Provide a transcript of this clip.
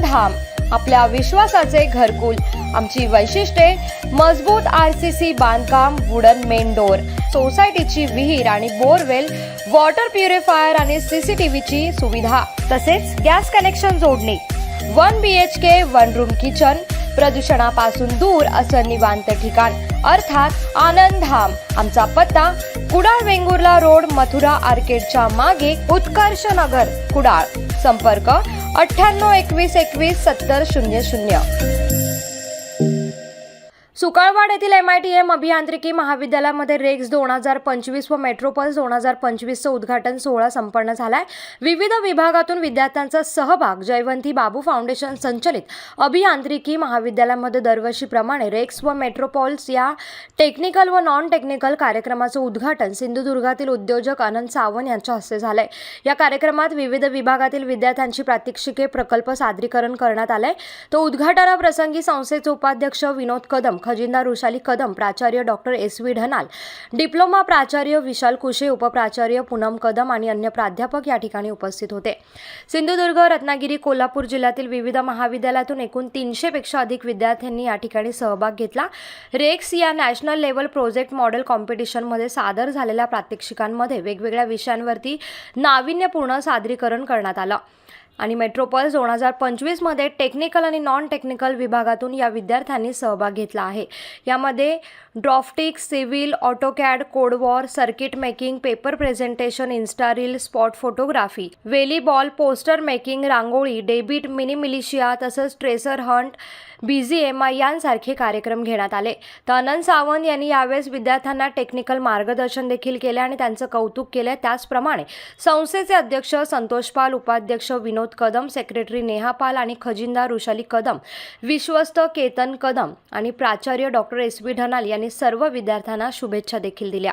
धाम आपल्या विश्वासाचे घरकुल आमची वैशिष्ट्ये मजबूत आर सी सी बांधकाम वुडन मेन डोर सोसायटीची विहीर आणि बोरवेल वॉटर प्युरिफायर आणि सीसीटीव्हीची सुविधा तसेच गॅस कनेक्शन जोडणे one B H K one room kitchen प्रदूषणापासून दूर असं निवांत ठिकाण अर्थात आनंद धाम आमचा पत्ता कुडाळ वेंगुर्ला रोड मथुरा आर्केडच्या मागे उत्कर्ष नगर कुडाळ. संपर्क अठ्ठ्याण्णव एकवीस एकवीस सत्तर शून्य शून्य. सुकाळवाड येथील एम आय टी एम अभियांत्रिकी महाविद्यालयामध्ये रेक्स दोन हजार पंचवीस व मेट्रोपल्स दोन हजार पंचवीसचं उद्घाटन सोहळा संपन्न झालाय. विविध विभागातून विद्यार्थ्यांचा सहभाग जयवंती बाबू फाउंडेशन संचलित अभियांत्रिकी महाविद्यालयामध्ये दरवर्षीप्रमाणे रेक्स व मेट्रोपॉल्स या टेक्निकल व नॉन टेक्निकल कार्यक्रमाचं उद्घाटन सिंधुदुर्गातील उद्योजक आनंद सावंत यांच्या हस्ते झालंय. या कार्यक्रमात विविध विभागातील विद्यार्थ्यांची प्रात्यक्षिके प्रकल्प सादरीकरण करण्यात आलंय. तो उद्घाटनाप्रसंगी संस्थेचे उपाध्यक्ष विनोद कदम खजिनदार वृषाली कदम प्राचार्य doctor S V Dhanal diploma प्राचार्य विशाल कुशे उपप्राचार्य पूनम कदम आणि अन्य प्राध्यापक या ठिकाणी उपस्थित होते. सिंधुदुर्ग रत्नागिरी कोल्हापूर जिल्ह्यातील विविध महाविद्यालयातून एकूण तीनशेपेक्षा अधिक विद्यार्थ्यांनी या ठिकाणी सहभाग घेतला. रेक्स या नॅशनल लेवल प्रोजेक्ट मॉडेल कॉम्पिटिशनमध्ये सादर झालेल्या प्रात्यक्षिकांमध्ये वेगवेगळ्या विषयांवरती नाविन्यपूर्ण सादरीकरण करण्यात आलं. आणि मेट्रोपॉल्स दोन हजार पंचवीसमध्ये टेक्निकल आणि नॉन टेक्निकल विभागातून या विद्यार्थ्यांनी सहभाग घेतला आहे. यामध्ये ड्रॉफ्टिक civil AutoCAD code war circuit making paper presentation insta reel spot photography volleyball poster making rangoli debate mini militia तसंच treasure hunt B G M I यांसारखे कार्यक्रम घेण्यात आले. तर अनंत सावंत यांनी यावेळेस विद्यार्थ्यांना टेक्निकल मार्गदर्शन देखील केले आणि त्यांचं कौतुक केलं. त्याचप्रमाणे संस्थेचे अध्यक्ष संतोष पाल उपाध्यक्ष विनोद कदम सेक्रेटरी नेहा पाल आणि खजिनदार ऋषाली कदम विश्वस्त केतन कदम आणि प्राचार्य डॉक्टर एस बी ढनाल यांनी सर्व विद्यार्थ्यांना शुभेच्छा देखील दिल्या.